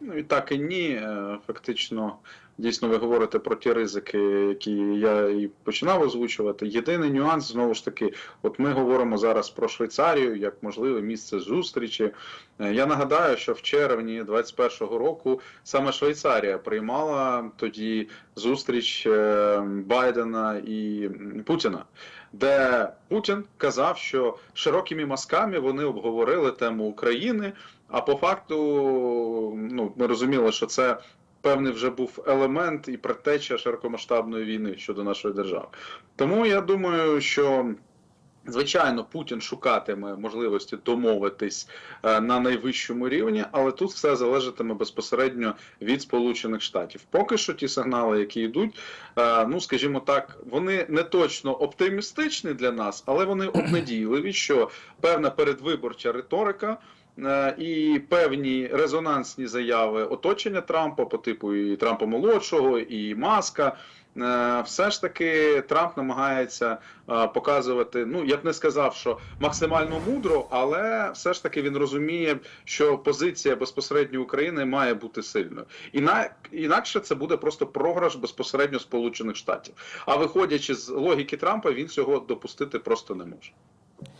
Ну і так і ні. Е, Фактично, дійсно, ви говорите про ті ризики, які я і починав озвучувати. Єдиний нюанс знову ж таки, от ми говоримо зараз про Швейцарію як можливе місце зустрічі. Е, Я нагадаю, що в червні 21-го року саме Швейцарія приймала тоді зустріч е, Байдена і Путіна, де Путін казав, що широкими мазками вони обговорили тему України. А по факту, ну ми розуміли, що це певний вже був елемент і предтеча широкомасштабної війни щодо нашої держави. Тому я думаю, що. Звичайно, Путін шукатиме можливості домовитись е, на найвищому рівні, але тут все залежатиме безпосередньо від Сполучених Штатів. Поки що ті сигнали, які йдуть, е, ну скажімо так, вони не точно оптимістичні для нас, але вони обнадійливі, що певна передвиборча риторика. Е, І певні резонансні заяви оточення Трампа по типу і Трампа молодшого, і Маска. е, Все ж таки Трамп намагається е, показувати. Ну я б не сказав, що максимально мудро, але все ж таки він розуміє, що позиція безпосередньо України має бути сильною. Іна- Інакше це буде просто програш безпосередньо Сполучених Штатів. А виходячи з логіки Трампа, він цього допустити просто не може.